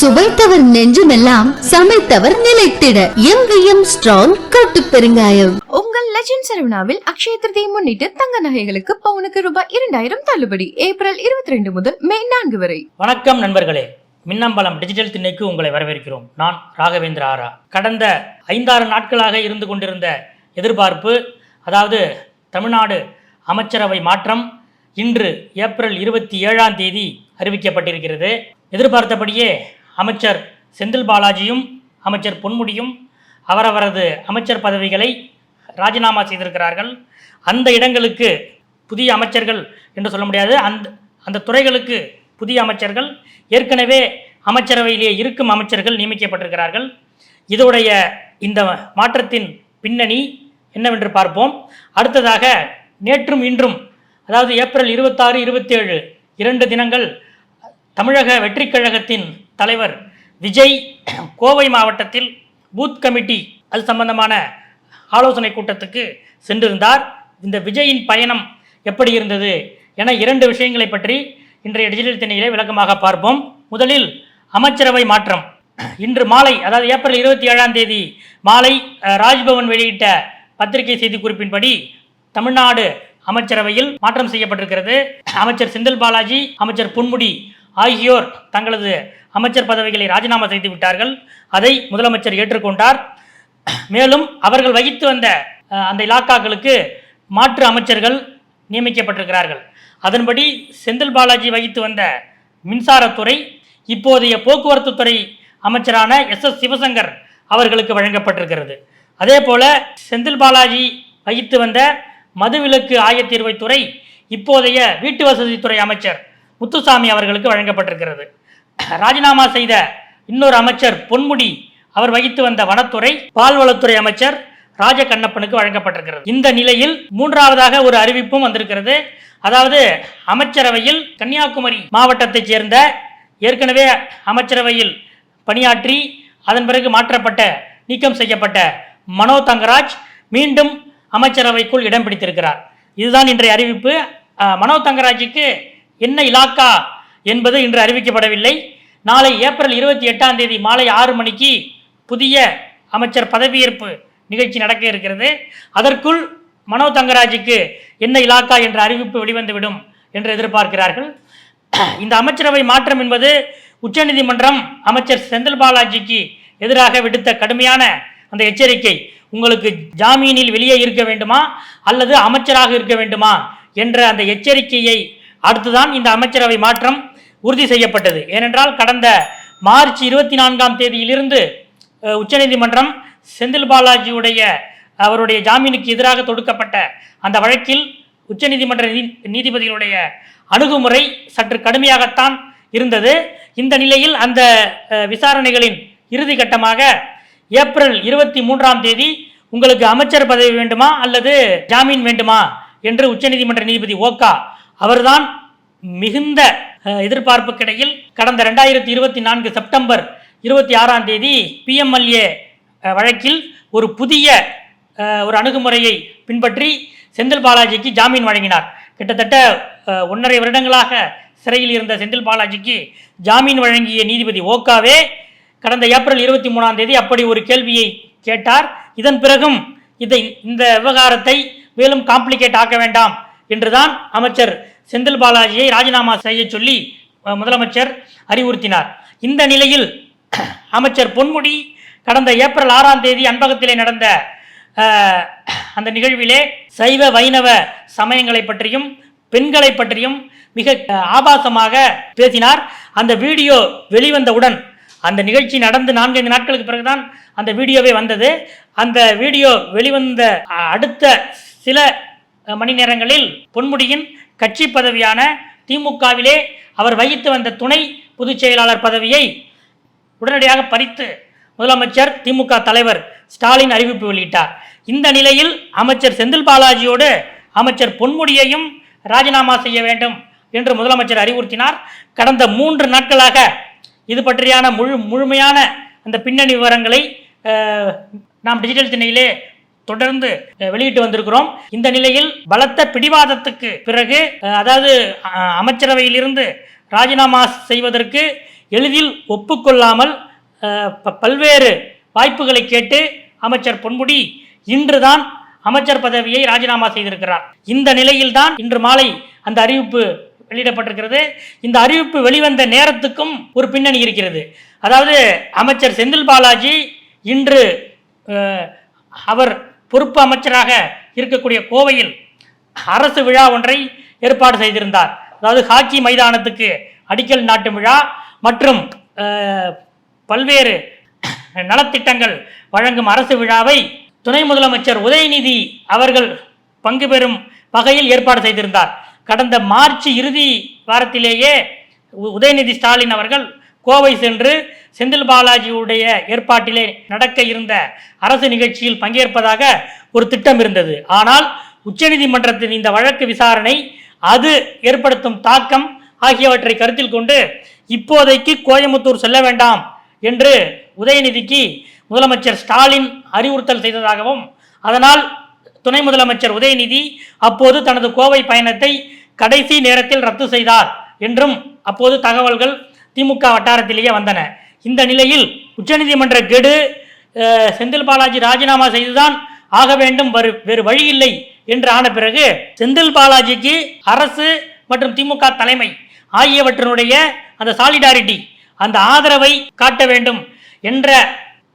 சுவைத்தவர் நெஞ்சுமெல்லாம் சமைத்தவர் நிலைத்திட. எங்கேயும் ஸ்ட்ராங் கட்டு பெருங்காயம். உங்கள் லெஜண்ட் சரவணாவில் அக்ஷய திருதியை முன்னிட்டு தங்க நகைகளுக்கு பவுனுக்கு ரூபாய் இரண்டாயிரம் தள்ளுபடி ஏப்ரல் இருபத்தி ரெண்டு முதல் மே நான்கு வரை. வணக்கம் நண்பர்களே. மின்னம்பலம் டிஜிட்டல் திண்ணைக்கு உங்களை வரவேற்கிறோம். நான் ராகவேந்திர ஆரா. கடந்த ஐந்தாறு நாட்களாக இருந்து கொண்டிருந்த எதிர்பார்ப்பு அதாவது தமிழ்நாடு அமைச்சரவை மாற்றம் இன்று ஏப்ரல் இருபத்தி ஏழாம் தேதி அறிவிக்கப்பட்டிருக்கிறது. எதிர்பார்த்தபடியே அமைச்சர் செந்தில் பாலாஜியும் அமைச்சர் பொன்முடியும் அவரவரது அமைச்சர் பதவிகளை ராஜினாமா செய்திருக்கிறார்கள். அந்த இடங்களுக்கு புதிய அமைச்சர்கள் என்று சொல்ல முடியாது. அந்த அந்த துறைகளுக்கு புதிய அமைச்சர்கள் ஏற்கனவே அமைச்சரவையிலே இருக்கும் அமைச்சர்கள் நியமிக்கப்பட்டிருக்கிறார்கள். இதோடைய இந்த மாற்றத்தின் பின்னணி என்னவென்று பார்ப்போம். அடுத்ததாக நேற்றும் இன்றும் அதாவது ஏப்ரல் இருபத்தாறு இருபத்தேழு இரண்டு தினங்கள் தமிழக வெற்றிக்கழகத்தின் தலைவர் விஜய் கோவை மாவட்டத்தில் பூத் கமிட்டி அது சம்பந்தமான ஆலோசனை கூட்டத்துக்கு சென்றிருந்தார். இந்த விஜயின் பயணம் எப்படி இருந்தது என இரண்டு விஷயங்களை பற்றி இன்றைய டிஜிட்டல் திணையிலே விளக்கமாக பார்ப்போம். முதலில் அமைச்சரவை மாற்றம். இன்று மாலை அதாவது ஏப்ரல் இருபத்தி ஏழாம் தேதி மாலை ராஜ்பவன் வெளியிட்ட பத்திரிகை செய்திக்குறிப்பின்படி தமிழ்நாடு அமைச்சரவையில் மாற்றம் செய்யப்பட்டிருக்கிறது. அமைச்சர் செந்தில் பாலாஜி அமைச்சர் பொன்முடி ஆகியோர் தங்களது அமைச்சர் பதவிகளை ராஜினாமா செய்து விட்டார்கள். அதை முதலமைச்சர் ஏற்றுக்கொண்டார். மேலும் அவர்கள் வகித்து வந்த அந்த இலாக்காக்களுக்கு மாற்று அமைச்சர்கள் நியமிக்கப்பட்டிருக்கிறார்கள். அதன்படி செந்தில் பாலாஜி வகித்து வந்த மின்சாரத்துறை இப்போதைய போக்குவரத்து துறை அமைச்சரான எஸ். எஸ். சிவசங்கர் அவர்களுக்கு வழங்கப்பட்டிருக்கிறது. அதே போல செந்தில் பாலாஜி வகித்து வந்த மதுவிலக்கு ஆயத்தீர்வைத்துறை இப்போதைய வீட்டு வசதித்துறை அமைச்சர் முத்துசாமி அவர்களுக்கு வழங்கப்பட்டிருக்கிறது. ராஜினாமா செய்த இன்னொரு அமைச்சர் பொன்முடி அவர் வகித்து வந்த வனத்துறை பால்வளத்துறை அமைச்சர் ராஜகண்ணப்பனுக்கு வழங்கப்பட்டிருக்கிறது. இந்த நிலையில் மூன்றாவதாக ஒரு அறிவிப்பும் வந்திருக்கிறது. அதாவது அமைச்சரவையில் கன்னியாகுமரி மாவட்டத்தைச் சேர்ந்த ஏற்கனவே அமைச்சரவையில் பணியாற்றி அதன் பிறகு மாற்றப்பட்ட நீக்கம் செய்யப்பட்ட மனோ தங்கராஜ் மீண்டும் அமைச்சரவைக்குள் இடம் பிடித்திருக்கிறார். இதுதான் இன்றைய அறிவிப்பு. மனோ தங்கராஜுக்கு என்ன இலாக்கா என்பது இன்று அறிவிக்கப்படவில்லை. நாளை ஏப்ரல் இருபத்தி எட்டாம் தேதி மாலை ஆறு மணிக்கு புதிய அமைச்சர் பதவியேற்பு நிகழ்ச்சி நடக்க இருக்கிறது. அதற்குள் மனோ தங்கராஜுக்கு என்ன இலாக்கா என்ற அறிவிப்பு வெளிவந்துவிடும் என்று எதிர்பார்க்கிறார்கள். இந்த அமைச்சரவை மாற்றம் என்பது உச்சநீதிமன்றம் அமைச்சர் செந்தில் பாலாஜிக்கு எதிராக விடுத்த கடுமையான அந்த எச்சரிக்கை உங்களுக்கு ஜாமீனில் வெளியே இருக்க வேண்டுமா அல்லது அமைச்சராக இருக்க வேண்டுமா என்ற அந்த எச்சரிக்கையை அடுத்துதான் இந்த அமைச்சரவை மாற்றம் உறுதி செய்யப்பட்டது. ஏனென்றால் கடந்த மார்ச் இருபத்தி நான்காம் தேதியிலிருந்து உச்சநீதிமன்றம் செந்தில் பாலாஜியுடைய அவருடைய ஜாமீனுக்கு எதிராக தொடுக்கப்பட்ட அந்த வழக்கில் உச்சநீதிமன்ற நீ- நீதிபதிகளுடைய அணுகுமுறை சற்று கடுமையாகத்தான் இருந்தது. இந்த நிலையில் அந்த விசாரணைகளின் இறுதி கட்டமாக ஏப்ரல் இருபத்தி மூன்றாம் தேதி உங்களுக்கு அமைச்சர் பதவி வேண்டுமா அல்லது ஜாமீன் வேண்டுமா என்று உச்சநீதிமன்ற நீதிபதி ஓகா அவர்தான் மிகுந்த எதிர்பார்ப்புக்கிடையில் கடந்த ரெண்டாயிரத்தி இருபத்தி நான்கு செப்டம்பர் இருபத்தி ஆறாம் தேதி பிஎம்எல்ஏ வழக்கில் ஒரு புதிய ஒரு அணுகுமுறையை பின்பற்றி செந்தில் பாலாஜிக்கு ஜாமீன் வழங்கினார். கிட்டத்தட்ட ஒன்றரை வருடங்களாக சிறையில் இருந்த செந்தில் பாலாஜிக்கு ஜாமீன் வழங்கிய நீதிபதி ஓகாவே கடந்த ஏப்ரல் இருபத்தி மூணாம் தேதி அப்படி ஒரு கேள்வியை கேட்டார். இதன் பிறகும் இதை இந்த விவகாரத்தை மேலும் காம்ப்ளிகேட் ஆக்க வேண்டாம் என்றுதான் அமைச்சர் செந்தில் பாலாஜியை ராஜினாமா செய்ய சொல்லி முதலமைச்சர் அறிவுறுத்தினார். இந்த நிலையில் அமைச்சர் பொன்முடி கடந்த ஏப்ரல் ஆறாம் தேதி அன்பகத்திலே நடந்த அந்த நிகழ்விலே சைவ வைணவ சமயங்களை பற்றியும் பெண்களை பற்றியும் மிக ஆபாசமாக பேசினார். அந்த வீடியோ வெளிவந்தவுடன் அந்த நிகழ்ச்சி நடந்து நான்கைந்து நாட்களுக்கு பிறகுதான் அந்த வீடியோவே வந்தது. அந்த வீடியோ வெளிவந்த அடுத்த சில மணி நேரங்களில் பொன்முடியின் கட்சி பதவியான திமுகவிலே அவர் வகித்து வந்த துணை பொதுச் செயலாளர் பதவியை உடனடியாக பறித்து முதலமைச்சர் திமுக தலைவர் ஸ்டாலின் அறிவிப்பு வெளியிட்டார். இந்த நிலையில் அமைச்சர் செந்தில் பாலாஜியோடு அமைச்சர் பொன்முடியையும் ராஜினாமா செய்ய வேண்டும் என்று முதலமைச்சர் அறிவுறுத்தினார். கடந்த மூன்று நாட்களாக இது பற்றியான முழு முழுமையான அந்த பின்னணி விவரங்களை நாம் டிஜிட்டல் திணையிலே தொடர்ந்து வெளியிட்டு வந்திருக்கிறோம். இந்த நிலையில் பலத்த பிடிவாதத்துக்கு பிறகு அதாவது அமைச்சரவையில் அமைச்சரவையிலிருந்து ராஜினாமா செய்வதற்கு எளிதில் ஒப்புக்கொள்ளாமல் ப- பல்வேறு வாய்ப்புகளை கேட்டு அமைச்சர் பொன்முடி இன்றுதான் அமைச்சர் பதவியை ராஜினாமா செய்திருக்கிறார். இந்த நிலையில்தான் இன்று மாலை அந்த அறிவிப்பு வெளியிடப்பட்டிருக்கிறது. இந்த அறிவிப்பு வெளிவந்த நேரத்துக்கும் ஒரு பின்னணி இருக்கிறது. அதாவது அமைச்சர் செந்தில் பாலாஜி இன்று அவர் பொறுப்பு அமைச்சராக இருக்கக்கூடிய கோவையில் அரசு விழா ஒன்றை ஏற்பாடு செய்திருந்தார். அதாவது ஹாக்கி மைதானத்துக்கு அடிக்கல் நாட்டும் விழா மற்றும் பல்வேறு நலத்திட்டங்கள் வழங்கும் அரசு விழாவை துணை முதலமைச்சர் உதயநிதி அவர்கள் பங்கு பெறும் வகையில் ஏற்பாடு செய்திருந்தார். கடந்த மார்ச் இறுதி வாரத்திலேயே உ- உதயநிதி ஸ்டாலின் அவர்கள் கோவை சென்று செந்தில் பாலாஜியுடைய ஏற்பாட்டிலே நடக்க இருந்த அரசு நிகழ்ச்சியில் பங்கேற்பதாக ஒரு திட்டம் இருந்தது. ஆனால் உச்சநீதிமன்றத்தின் இந்த வழக்கு விசாரணை அது ஏற்படுத்தும் தாக்கம் ஆகியவற்றை கருத்தில் கொண்டு இப்போதைக்கு கோயம்புத்தூர் செல்ல வேண்டாம் என்று உதயநிதிக்கு முதலமைச்சர் ஸ்டாலின் அறிவுறுத்தல் செய்ததாகவும் அதனால் துணை முதலமைச்சர் உதயநிதி அப்போது தனது கோவை பயணத்தை கடைசி நேரத்தில் ரத்து செய்தார் என்றும் அப்போது தகவல்கள் திமுக வட்டாரத்திலேயே வந்தன. இந்த நிலையில் உச்சநீதிமன்ற கெடு செந்தில் பாலாஜி ராஜினாமா செய்துதான் ஆக வேண்டும் வரு வேறு வழி இல்லை என்று ஆன பிறகு செந்தில் பாலாஜிக்கு அரசு மற்றும் திமுக தலைமை ஆகியவற்றினுடைய அந்த சாலிடாரிட்டி அந்த ஆதரவை காட்ட வேண்டும் என்ற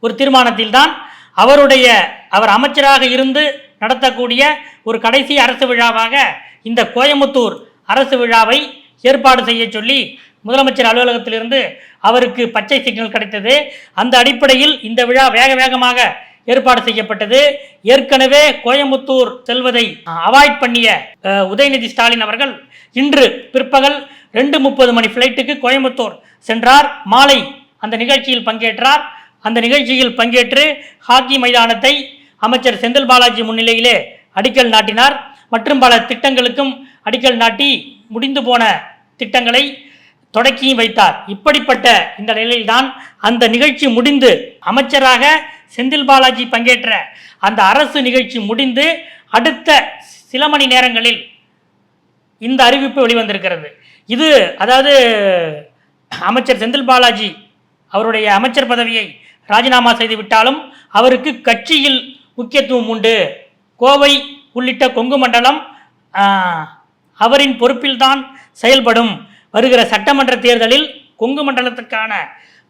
ஒரு தீர்மானத்தில்தான் அவருடைய அவர் அமைச்சராக இருந்து நடத்தக்கூடிய ஒரு கடைசி அரசு விழாவாக இந்த கோயம்புத்தூர் அரசு விழாவை ஏற்பாடு செய்ய சொல்லி முதலமைச்சர் அலுவலகத்திலிருந்து அவருக்கு பச்சை சிக்னல் கிடைத்தது. அந்த அடிப்படையில் இந்த விழா வேக வேகமாக ஏற்பாடு செய்யப்பட்டது. ஏற்கனவே கோயமுத்தூர் செல்வதை அவாய்ட் பண்ணிய உதயநிதி ஸ்டாலின் அவர்கள் இன்று பிற்பகல் ரெண்டு முப்பது மணி ஃப்ளைட்டுக்கு கோயம்புத்தூர் சென்றார். மாலை அந்த நிகழ்ச்சியில் பங்கேற்றார். அந்த நிகழ்ச்சியில் பங்கேற்று ஹாக்கி மைதானத்தை அமைச்சர் செந்தில் பாலாஜி முன்னிலையிலே அடிக்கல் நாட்டினார். மற்றும் பல திட்டங்களுக்கும் அடிக்கல் நாட்டி முடிந்து போன திட்டங்களை தொடக்கியும் வைத்தார். இப்படிப்பட்ட இந்த நிலையில்தான் அந்த நிகழ்ச்சி முடிந்து அமைச்சராக செந்தில் பாலாஜி பங்கேற்ற அந்த அரசு நிகழ்ச்சி முடிந்து அடுத்த சில மணி நேரங்களில் இந்த அறிவிப்பு வெளிவந்திருக்கிறது. இது அதாவது அமைச்சர் செந்தில் பாலாஜி அவருடைய அமைச்சர் பதவியை ராஜினாமா செய்து விட்டாலும் அவருக்கு கட்சியில் முக்கியத்துவம் உண்டு. கோவை உள்ளிட்ட கொங்கு மண்டலம் அவரின் பொறுப்பில்தான் செயல்படும். வருகிற சட்டமன்ற தேர்தலில் கொங்கு மண்டலத்துக்கான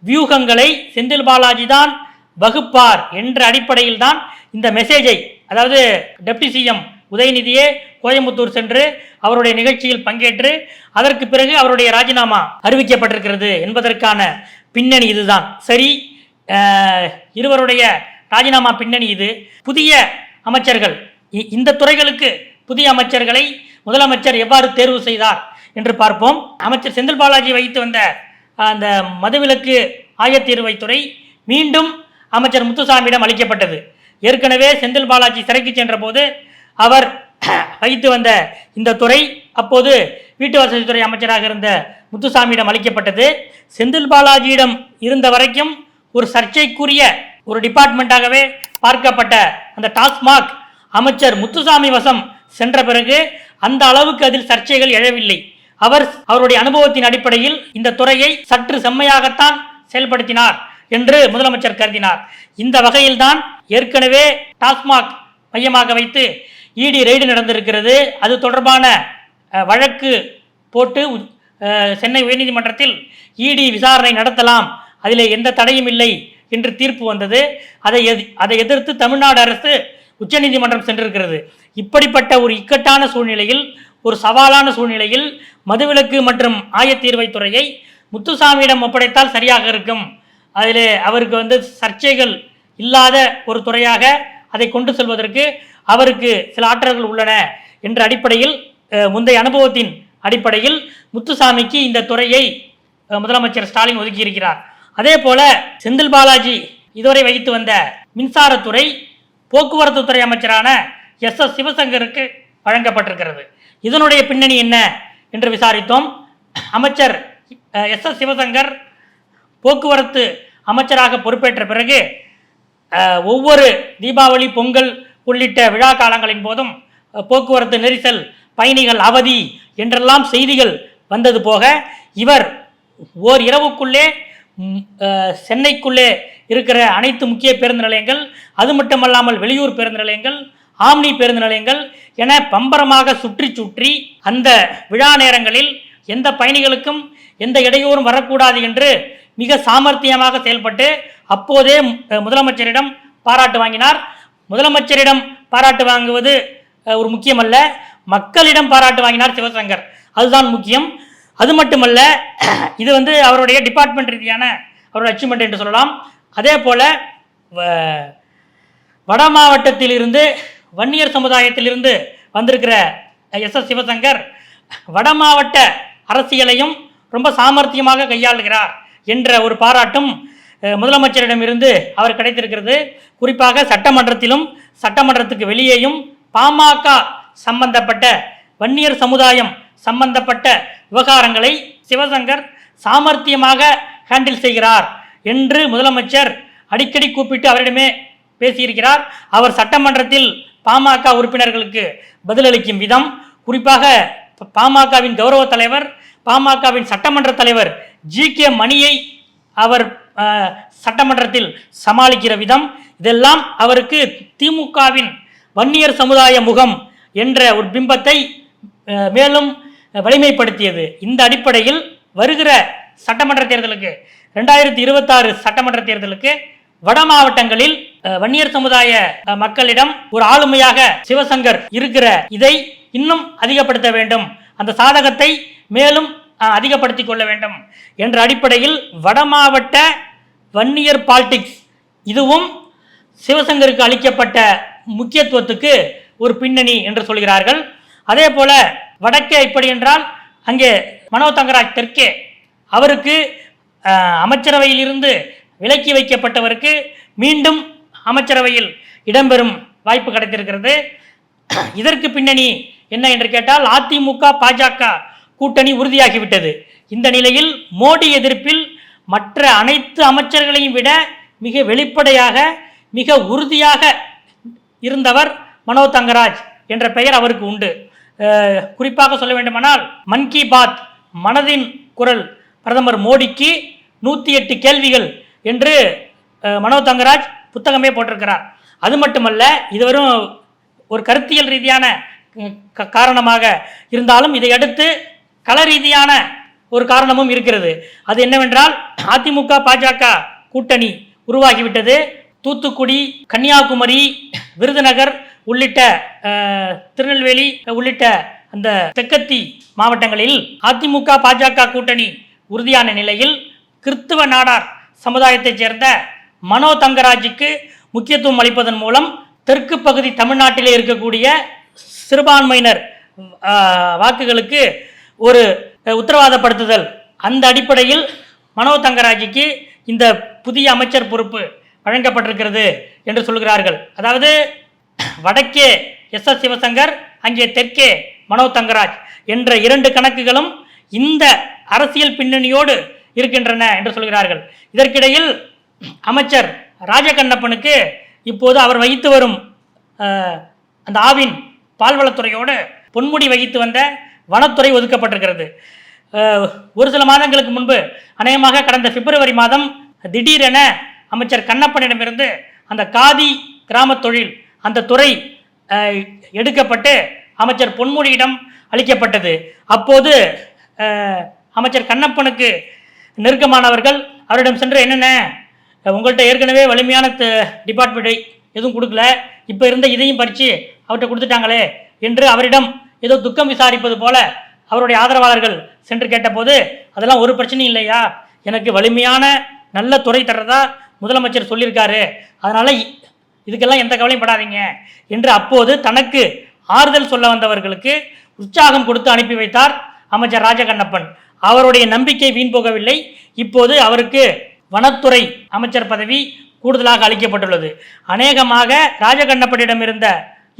வியூகங்களை செந்தில் பாலாஜி தான் வகுப்பார் என்ற அடிப்படையில் தான் இந்த மெசேஜை அதாவது டெப்டி சிஎம் உதயநிதியே கோயம்புத்தூர் சென்று அவருடைய நிகழ்ச்சியில் பங்கேற்று அதற்கு பிறகு அவருடைய ராஜினாமா அறிவிக்கப்பட்டிருக்கிறது என்பதற்கான பின்னணி இதுதான். சரி இருவருடைய ராஜினாமா பின்னணி இது. புதிய அமைச்சர்கள் இ- இந்த துறைகளுக்கு புதிய அமைச்சர்களை முதலமைச்சர் எவ்வாறு தேர்வு செய்தார்? என்று பார்ப்போம். அமைச்சர் செந்தில் பாலாஜி வைத்து வந்த அந்த மதுவிலக்கு ஆயத்தீர்வைத்துறை மீண்டும் அமைச்சர் முத்துசாமியிடம் அளிக்கப்பட்டது. ஏற்கனவே செந்தில் பாலாஜி சிறைக்கு சென்றபோது அவர் வைத்து வந்த இந்த துறை அப்போது வீட்டு வசதித்துறை அமைச்சராக இருந்த முத்துசாமியிடம் அளிக்கப்பட்டது. செந்தில் பாலாஜியிடம் இருந்த வரைக்கும் ஒரு சர்ச்சைக்குரிய ஒரு டிபார்ட்மெண்ட்டாகவே பார்க்கப்பட்ட அந்த டாஸ்மாக் அமைச்சர் முத்துசாமி வசம் சென்ற பிறகு அந்த அளவுக்கு அதில் சர்ச்சைகள் எழவில்லை. அவர் அவருடைய அனுபவத்தின் அடிப்படையில் இந்த துறையை சற்று செம்மையாகத்தான் செயல்படுத்தினார் என்று முதலமைச்சர் கருதினார். இந்த வகையில்தான் ஏற்கனவே டாஸ்மாக் மையமாக வைத்து இடி ரெய்டு நடந்திருக்கிறது. அது தொடர்பான வழக்கு போட்டு சென்னை உயர்நீதிமன்றத்தில் இடி விசாரணை நடத்தலாம். அதில் எந்த தடையும் இல்லை என்று தீர்ப்பு வந்தது. அதை எதி- அதை எதிர்த்து தமிழ்நாடு அரசு உச்சநீதிமன்றம் சென்றிருக்கிறது. இப்படிப்பட்ட ஒரு இக்கட்டான சூழ்நிலையில் ஒரு சவாலான சூழ்நிலையில் மதுவிலக்கு மற்றும் ஆயத்தீர்வை துறையை முத்துசாமியிடம் ஒப்படைத்தால் சரியாக இருக்கும். அதில் அவருக்கு வந்து சர்ச்சைகள் இல்லாத ஒரு துறையாக அதை கொண்டு செல்வதற்கு அவருக்கு சில ஆற்றல்கள் உள்ளன என்ற அடிப்படையில் முந்தைய அனுபவத்தின் அடிப்படையில் முத்துசாமிக்கு இந்த துறையை முதலமைச்சர் ஸ்டாலின் ஒதுக்கியிருக்கிறார். அதே போல செந்தில் பாலாஜி இதுவரை வகித்து வந்த மின்சாரத்துறை போக்குவரத்து துறை அமைச்சரான எஸ் எஸ் சிவசங்கருக்கு வழங்கப்பட்டிருக்கிறது. இதனுடைய பின்னணி என்ன என்று விசாரித்தோம். அமைச்சர் எஸ். எஸ். சிவசங்கர் போக்குவரத்து அமைச்சராக பொறுப்பேற்ற பிறகு ஒவ்வொரு தீபாவளி பொங்கல் உள்ளிட்ட விழா காலங்களின் போதும் போக்குவரத்து நெரிசல் பயணிகள் அவதி என்றெல்லாம் செய்திகள் வந்தது போக இவர் ஓர் இரவுக்குள்ளே சென்னைக்குள்ளே இருக்கிற அனைத்து முக்கிய பேருந்து நிலையங்கள் அது மட்டுமல்லாமல் வெளியூர் பேருந்து நிலையங்கள் ஆம்னி பேருந்து நிலையங்கள் என பம்பரமாக சுற்றி சுற்றி அந்த விழா நேரங்களில் எந்த பயணிகளுக்கும் எந்த இடையூறும் வரக்கூடாது என்று மிக சாமர்த்தியமாக செயல்பட்டு அப்போதே முதலமைச்சரிடம் பாராட்டு வாங்கினார். முதலமைச்சரிடம் பாராட்டு வாங்குவது ஒரு முக்கியமல்ல. மக்களிடம் பாராட்டு வாங்கினார் சிவசங்கர். அதுதான் முக்கியம். அது மட்டுமல்ல இது வந்து அவருடைய டிபார்ட்மெண்ட் ரீதியான அவருடைய அச்சீவ்மெண்ட் என்று சொல்லலாம். அதே போல் வ- வட மாவட்டத்திலிருந்து வன்னியர் சமுதாயத்திலிருந்து வந்திருக்கிற எஸ் எஸ் சிவசங்கர் வட மாவட்ட அரசியலையும் ரொம்ப சாமர்த்தியமாக கையாளுகிறார் என்ற ஒரு பாராட்டும் முதலமைச்சரிடமிருந்து அவர் கிடைத்திருக்கிறது. குறிப்பாக சட்டமன்றத்திலும் சட்டமன்றத்துக்கு வெளியேயும் பாமக சம்பந்தப்பட்ட வன்னியர் சமுதாயம் சம்பந்தப்பட்ட விவகாரங்களை சிவசங்கர் சாமர்த்தியமாக ஹேண்டில் செய்கிறார் என்று முதலமைச்சர் அடிக்கடி கூப்பிட்டு அவரிடமே பேசியிருக்கிறார். அவர் சட்டமன்றத்தில் பாமக உறுப்பினர்களுக்கு பதிலளிக்கும் விதம் குறிப்பாக பாமகவின் கௌரவ தலைவர் பாமகவின் சட்டமன்ற தலைவர் ஜி கே மணியை அவர் சட்டமன்றத்தில் சமாளிக்கிற விதம். இதெல்லாம் அவருக்கு திமுகவின் வன்னியர் சமுதாய முகம் என்ற ஒரு பிம்பத்தை மேலும் வலிமைப்படுத்தியது. இந்த அடிப்படையில் வருகிற சட்டமன்ற தேர்தலுக்கு ரெண்டாயிரத்தி இருபத்தாறு சட்டமன்ற தேர்தலுக்கு வட மாவட்டங்களில் வன்னியர் சமுதாய மக்களிடம் ஒரு ஆளுமையாக சிவசங்கர் இருக்கிற இதை இன்னும் அதிகப்படுத்த வேண்டும். அந்த சாதகத்தை மேலும் அதிகப்படுத்தி அதிகப்படுத்திக் கொள்ள வேண்டும் என்ற அடிப்படையில் வட மாவட்ட வன்னியர் பாலிடிக்ஸ் இதுவும் சிவசங்கருக்கு அளிக்கப்பட்ட முக்கியத்துவத்துக்கு ஒரு பின்னணி என்று சொல்கிறார்கள். அதே போல வடக்கே இப்படி என்றால் அங்கே மனோ தங்கராஜ் தெற்கே அவருக்கு அமைச்சரவையிலிருந்து விலக்கி வைக்கப்பட்டவருக்கு மீண்டும் அமைச்சரவையில் இடம்பெறும் வாய்ப்பு கிடைத்திருக்கிறது. இதற்கு பின்னணி என்ன என்று கேட்டால் அதிமுக பாஜக கூட்டணி உறுதியாகிவிட்டது. இந்த நிலையில் மோடி எதிர்ப்பில் மற்ற அனைத்து அமைச்சர்களையும் விட மிக வெளிப்படையாக மிக உறுதியாக இருந்தவர் மனோ தங்கராஜ் என்ற பெயர் அவருக்கு உண்டு. குறிப்பாக சொல்ல வேண்டுமானால் மன் கி பாத் மனதின் குரல் பிரதமர் மோடிக்கு நூற்றி எட்டு கேள்விகள் என்று மனோ தங்கராஜ் புத்தகமே போட்டிருக்கிறார். அது மட்டுமல்ல இதுவரும் ஒரு கருத்தியல் ரீதியான க- காரணமாக இருந்தாலும் இதை அடுத்து கள ரீதியான ஒரு காரணமும் இருக்கிறது. அது என்னவென்றால் அதிமுக பாஜக கூட்டணி உருவாகிவிட்டது. தூத்துக்குடி கன்னியாகுமரி விருதுநகர் உள்ளிட்ட திருநெல்வேலி உள்ளிட்ட அந்த தெற்கத்தி மாவட்டங்களில் அதிமுக பாஜக கூட்டணி உறுதியான நிலையில் கிறிஸ்துவ நாடார் சமுதாயத்தைச் சேர்ந்த மனோ தங்கராஜுக்கு முக்கியத்துவம் அளிப்பதன் மூலம் தெற்கு பகுதி தமிழ்நாட்டிலே இருக்கக்கூடிய சிறுபான்மையினர் வாக்குகளுக்கு ஒரு உத்தரவாதப்படுத்துதல். அந்த அடிப்படையில் மனோ தங்கராஜுக்கு இந்த புதிய அமைச்சர் பொறுப்பு வழங்கப்பட்டிருக்கிறது என்று சொல்கிறார்கள். அதாவது வடக்கே எஸ் எஸ் சிவசங்கர் அங்கே தெற்கே மனோ தங்கராஜ் என்ற இரண்டு கணக்குகளும் இந்த அரசியல் பின்னணியோடு இருக்கின்றன என்று சொல்கிறார்கள். இதற்கிடையில் அமைச்சர் ராஜகண்ணப்பனுக்கு இப்போது அவர் வகித்து வரும் அந்த ஆவின் பால்வளத்துறையோடு பொன்முடி வகித்து வந்த வனத்துறை ஒதுக்கப்பட்டிருக்கிறது. ஒரு சில மாதங்களுக்கு முன்பு அநேகமாக கடந்த பிப்ரவரி மாதம் திடீரென அமைச்சர் கண்ணப்பனிடமிருந்து அந்த காதி கிராமத் தொழில் அந்த துறை எடுக்கப்பட்டு அமைச்சர் பொன்முடியிடம் அளிக்கப்பட்டது. அப்போது அமைச்சர் கண்ணப்பனுக்கு நெருக்கமானவர்கள் அவரிடம் சென்று என்னென்ன உங்கள்கிட்ட ஏற்கனவே வலிமையான டிபார்ட்மெண்ட்டை எதுவும் கொடுக்கல. இப்போ இருந்த இதையும் பறித்து அவர்கிட்ட கொடுத்துட்டாங்களே என்று அவரிடம் ஏதோ துக்கம் விசாரிப்பது போல அவருடைய ஆதரவாளர்கள் சென்று கேட்டபோது அதெல்லாம் ஒரு பிரச்சனையும் இல்லையா? எனக்கு வலிமையான நல்ல துறை தர்றதா முதலமைச்சர் சொல்லியிருக்காரு. அதனால் இதுக்கெல்லாம் எந்த கவலையும் படாதீங்க என்று அப்போது தனக்கு ஆறுதல் சொல்ல வந்தவர்களுக்கு உற்சாகம் கொடுத்து அனுப்பி வைத்தார் அமைச்சர் ராஜகண்ணப்பன். அவருடைய நம்பிக்கை வீண் போகவில்லை. இப்போது அவருக்கு வனத்துறை அமைச்சர் பதவி கூடுதலாக அளிக்கப்பட்டுள்ளது. அநேகமாக ராஜகண்ணப்பனிடம் இருந்த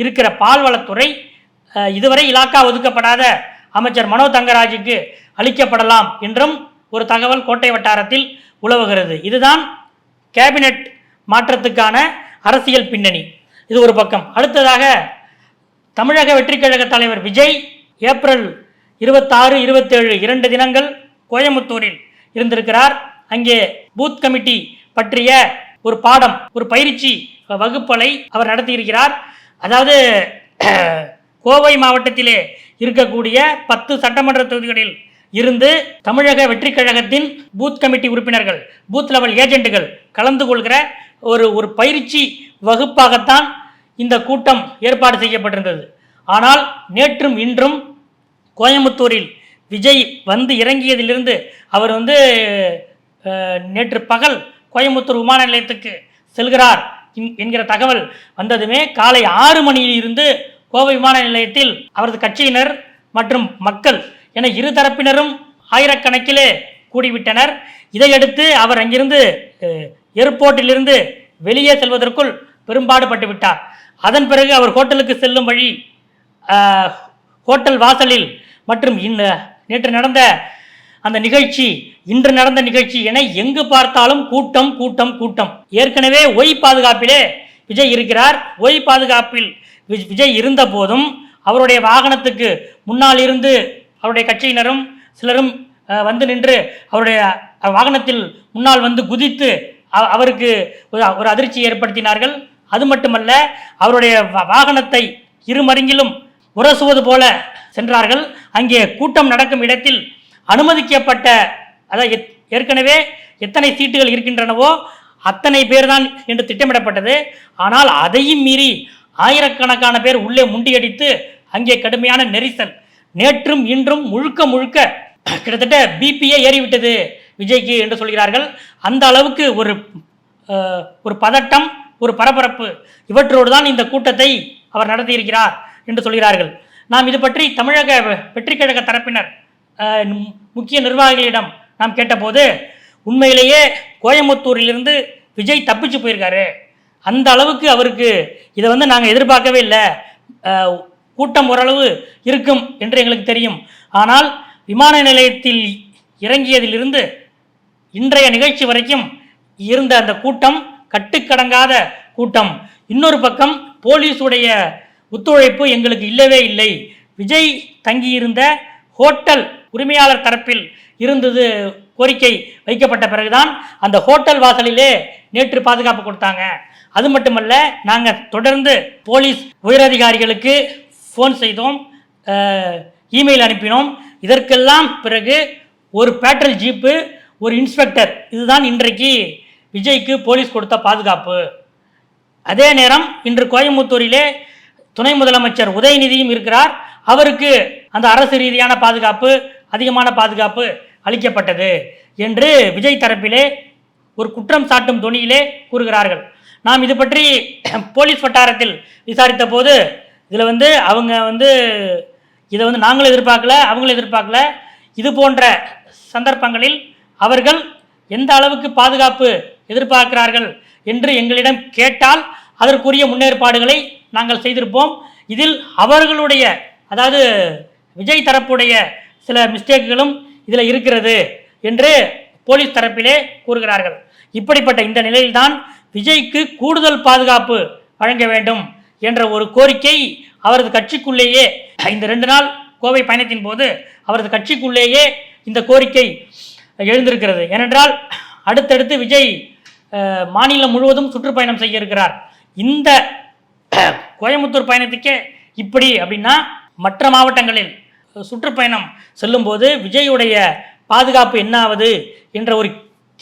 இருக்கிற பால்வளத்துறை இதுவரை இலாக்கா ஒதுக்கப்படாத அமைச்சர் மனோ தங்கராஜுக்கு அளிக்கப்படலாம் என்றும் ஒரு தகவல் கோட்டை வட்டாரத்தில் உலவுகிறது. இதுதான் கேபினெட் மாற்றத்துக்கான அரசியல் பின்னணி. இது ஒரு பக்கம். அடுத்ததாக தமிழக வெற்றிக்கழக தலைவர் விஜய் ஏப்ரல் இருபத்தாறு இருபத்தேழு இரண்டு தினங்கள் கோயமுத்தூரில் இருந்திருக்கிறார். அங்கே பூத் கமிட்டி பற்றிய ஒரு பாடம் ஒரு பயிற்சி வகுப்பலை அவர் நடத்தியிருக்கிறார். அதாவது கோவை மாவட்டத்திலே இருக்கக்கூடிய பத்து சட்டமன்ற தொகுதிகளில் இருந்து தமிழக வெற்றிக் கழகத்தின் பூத் கமிட்டி உறுப்பினர்கள் பூத் லெவல் ஏஜென்ட்டுகள் கலந்து கொள்கிற ஒரு ஒரு பயிற்சி வகுப்பாகத்தான் இந்த கூட்டம் ஏற்பாடு செய்யப்பட்டிருந்தது. ஆனால் நேற்றும் இன்றும் கோயம்புத்தூரில் விஜய் வந்து இறங்கியதிலிருந்து அவர் வந்து நேற்று பகல் கோயம்புத்தூர் விமான நிலையத்துக்கு செல்கிறார் என்கிற தகவல் வந்ததுமே காலை ஆறு மணியில் இருந்து கோவை விமான நிலையத்தில் அவரது கட்சியினர் மற்றும் மக்கள் என இரு தரப்பினரும் ஆயிரக்கணக்கிலே கூடிவிட்டனர். இதையடுத்து அவர் அங்கிருந்து ஏர்போர்ட்டிலிருந்து வெளியே செல்வதற்குள் பெரும்பாடுபட்டு விட்டார் அதன் பிறகு அவர் ஹோட்டலுக்கு செல்லும் வழி ஹோட்டல் வாசலில் மற்றும் இந்த நேற்று நடந்த அந்த நிகழ்ச்சி இன்று நடந்த நிகழ்ச்சி என எங்கு பார்த்தாலும் கூட்டம் கூட்டம் கூட்டம். ஏற்கனவே ஒய் பாதுகாப்பிலே விஜய் இருக்கிறார். ஒய் பாதுகாப்பில் விஜய் இருந்த போதும் அவருடைய வாகனத்துக்கு முன்னால் இருந்து அவருடைய கட்சியினரும் சிலரும் வந்து நின்று அவருடைய வாகனத்தில் முன்னால் வந்து குதித்து அவருக்கு ஒரு ஒரு அதிர்ச்சி ஏற்படுத்தினார்கள். அது மட்டுமல்ல அவருடைய வாகனத்தை இருமருங்கிலும் உரசுவது போல சென்றார்கள். அங்கே கூட்டம் நடக்கும் இடத்தில் அனுமதிக்கப்பட்ட அதாவது எத்- ஏற்கனவே எத்தனை சீட்டுகள் இருக்கின்றனவோ அத்தனை பேர் தான் என்று திட்டமிடப்பட்டது. ஆனால் அதையும் மீறி ஆயிரக்கணக்கான பேர் உள்ளே முண்டியடித்து அங்கே கடுமையான நெரிசல். நேற்றும் இன்றும் முழுக்க முழுக்க கிட்டத்தட்ட பிபியே ஏறிவிட்டது விஜய்க்கு என்று சொல்கிறார்கள். அந்த அளவுக்கு ஒரு ஒரு பதட்டம் ஒரு பரபரப்பு இவற்றோடு தான் இந்த கூட்டத்தை அவர் நடத்தியிருக்கிறார் என்று சொல்கிறார்கள். நாம் இது பற்றி தமிழக வெற்றிக்கழக கழக தரப்பினர் முக்கிய நிர்வாகிகளிடம் நாம் கேட்டபோது உண்மையிலேயே கோயம்புத்தூரிலிருந்து விஜய் தப்பிச்சு போயிருக்காரு. அந்த அளவுக்கு அவருக்கு இதை வந்து நாங்கள் எதிர்பார்க்கவே இல்லை. கூட்டம் ஓரளவு இருக்கும் என்று எங்களுக்கு தெரியும். ஆனால் விமான நிலையத்தில் இறங்கியதிலிருந்து இன்றைய நிகழ்ச்சி வரைக்கும் இருந்த அந்த கூட்டம் கட்டுக்கடங்காத கூட்டம். இன்னொரு பக்கம் போலீஸுடைய ஒத்துழைப்பு எங்களுக்கு இல்லவே இல்லை. விஜய் தங்கியிருந்த ஹோட்டல் உரிமையாளர் தரப்பில் இருந்தது கோரிக்கை வைக்கப்பட்ட பிறகுதான் அந்த ஹோட்டல் வாசலிலே நேற்று பாதுகாப்பு கொடுத்தாங்க. அது மட்டுமல்ல நாங்கள் தொடர்ந்து போலீஸ் உயரதிகாரிகளுக்கு ஃபோன் செய்தோம் இமெயில் அனுப்பினோம். இதற்கெல்லாம் பிறகு ஒரு பேட்ரல் ஜீப்பு ஒரு இன்ஸ்பெக்டர் இதுதான் இன்றைக்கு விஜய்க்கு போலீஸ் கொடுத்த பாதுகாப்பு. அதே நேரம் இன்று கோயம்புத்தூரிலே துணை முதலமைச்சர் உதயநிதியும் இருக்கிறார். அவருக்கு அந்த அரசு ரீதியான பாதுகாப்பு அதிகமான பாதுகாப்பு அளிக்கப்பட்டது என்று விஜய் தரப்பிலே ஒரு குற்றம் சாட்டும் தொனியிலே கூறுகிறார்கள். நாம் இது பற்றி போலீஸ் வட்டாரத்தில் விசாரித்த போது இதில் வந்து அவங்க வந்து இதை வந்து நாங்களும் எதிர்பார்க்கல அவங்களும் எதிர்பார்க்கல. இது போன்ற சந்தர்ப்பங்களில் அவர்கள் எந்த அளவுக்கு பாதுகாப்பு எதிர்பார்க்கிறார்கள் என்று எங்களிடம் கேட்டால் அதற்குரிய முன்னேற்பாடுகளை நாங்கள் செய்திருப்போம். இதில் அவர்களுடைய அதாவது விஜய் தரப்புடைய சில மிஸ்டேக்குகளும் இதில் இருக்கிறது என்று போலீஸ் தரப்பிலே கூறுகிறார்கள். இப்படிப்பட்ட இந்த நிலையில்தான் விஜய்க்கு கூடுதல் பாதுகாப்பு வழங்க வேண்டும் என்ற ஒரு கோரிக்கை அவரது கட்சிக்குள்ளேயே இந்த ரெண்டு நாள் கோவை பயணத்தின் போது அவரது கட்சிக்குள்ளேயே இந்த கோரிக்கை எழுந்திருக்கிறது. ஏனென்றால் அடுத்தடுத்து விஜய் மாநிலம் முழுவதும் சுற்றுப்பயணம் செய்ய இருக்கிறார் இந்த கோயம்புத்தூர் பயணத்துக்கே இப்படி அப்படின்னா மற்ற மாவட்டங்களில் சுற்றுப்பயணம் செல்லும்போது விஜயுடைய பாதுகாப்பு என்ன ஆவது என்ற ஒரு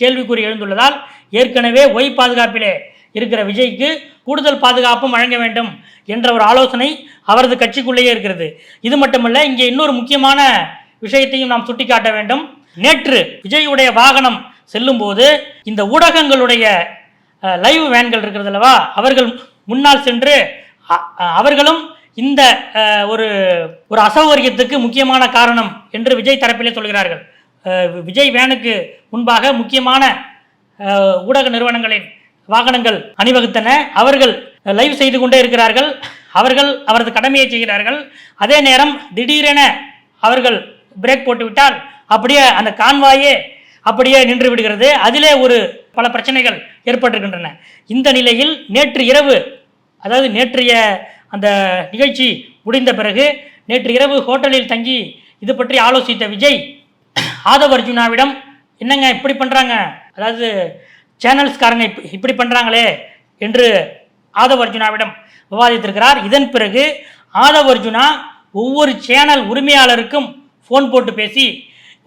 கேள்விக்குறி எழுந்துள்ளதால் ஏற்கனவே ஒய் பாதுகாப்பிலே இருக்கிற விஜய்க்கு கூடுதல் பாதுகாப்பும் வழங்க வேண்டும் என்ற ஒரு ஆலோசனை அவரது கட்சிக்குள்ளேயே இருக்கிறது. இது மட்டுமல்ல இங்கே இன்னொரு முக்கியமான விஷயத்தையும் நாம் சுட்டிக்காட்ட வேண்டும். நேற்று விஜயுடைய வாகனம் செல்லும்போது இந்த ஊடகங்களுடைய லைவ் வேன்கள் இருக்கிறது அல்லவா? அவர்கள் முன்னால் சென்று அவர்களும் இந்த ஒரு ஒரு அசௌகரியத்துக்கு முக்கியமான காரணம் என்று விஜய் தரப்பிலே சொல்கிறார்கள். விஜய் வேனுக்கு முன்பாக முக்கியமான ஊடக நிறுவனங்களின் வாகனங்கள் அணிவகுத்தன. அவர்கள் லைவ் செய்து கொண்டே இருக்கிறார்கள். அவர்கள் அவரது கடமையை செய்கிறார்கள். அதே நேரம் திடீரென அவர்கள் பிரேக் போட்டுவிட்டால் அப்படியே அந்த கான்வாயே அப்படியே நின்று விடுகிறது. அதிலே ஒரு பல பிரச்சனைகள் ஏற்பட்டிருக்கின்றன. இந்த நிலையில் நேற்று இரவு அதாவது நேற்றைய அந்த நிகழ்ச்சி முடிந்த பிறகு நேற்று இரவு ஹோட்டலில் தங்கி இது பற்றி ஆலோசித்த விஜய் ஆதவ் அர்ஜுனாவிடம் என்னங்க இப்படி பண்ணுறாங்க அதாவது சேனல்ஸ்காரங்க இப்படி பண்ணுறாங்களே என்று ஆதவ் அர்ஜுனாவிடம் விவாதித்திருக்கிறார். இதன் பிறகு ஆதவ் அர்ஜுனா ஒவ்வொரு சேனல் உரிமையாளருக்கும் ஃபோன் போட்டு பேசி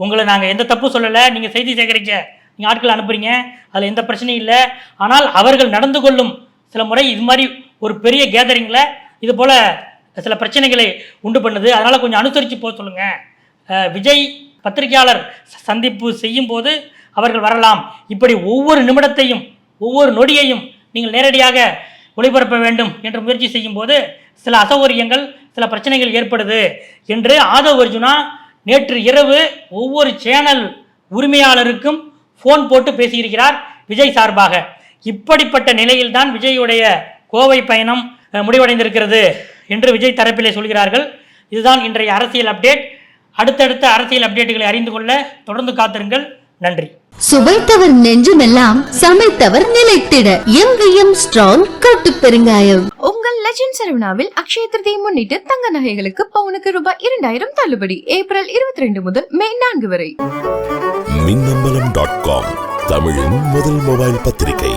உங்களை நாங்கள் எந்த தப்பும் சொல்லலை. நீங்கள் செய்தி சேகரிக்க நீங்கள் ஆட்கள் அனுப்புறீங்க. அதில் எந்த பிரச்சனையும் இல்லை. ஆனால் அவர்கள் நடந்து கொள்ளும் சில முறை இது மாதிரி ஒரு பெரிய கேதரிங்கில் இது போல் சில பிரச்சனைகளை உண்டு பண்ணுது. அதனால் கொஞ்சம் அனுசரித்து போக சொல்லுங்கள் விஜய் பத்திரிகையாளர் சந்திப்பு செய்யும் போது அவர்கள் வரலாம். இப்படி ஒவ்வொரு நிமிடத்தையும் ஒவ்வொரு நொடியையும் நீங்கள் நேரடியாக ஒளிபரப்ப வேண்டும் என்ற முயற்சி செய்யும் போது சில அசௌகரியங்கள் சில பிரச்சனைகள் ஏற்படுது என்று ஆதவ் அர்ஜுனா நேற்று இரவு ஒவ்வொரு சேனல் உரிமையாளருக்கும் ஃபோன் போட்டு பேசியிருக்கிறார் விஜய் சார்பாக. இப்படிப்பட்ட நிலையில்தான் விஜயுடைய கோவை பயணம் முடிவடைந்திருக்கிறது என்று விஜய் தரப்பிலே சொல்கிறார்கள். இதுதான் இன்றைய அரசியல் அப்டேட் அடுத்தடுத்த அரசியல் அப்டேட்டுகளை அறிந்து கொள்ள தொடர்ந்து காத்திருங்கள். நன்றி. சுவைத்தவர் நெஞ்சுமெல்லாம் சமைத்தவர் நிலைத்திட. எங்கேயும் ஸ்ட்ராங் கட்டு பெருங்காயம். உங்கள் லெஜண்ட் சரவணாவில் அக்ஷய திருதியை முன்னிட்டு தங்க நகைகளுக்கு பவுனுக்கு ரூபாய் இரண்டாயிரம் தள்ளுபடி. ஏப்ரல் இருபத்தி ரெண்டு முதல் மே நான்கு வரை. மின்னம்பலம் டாட் காம் தமிழின் முதல் மொபைல் பத்திரிகை.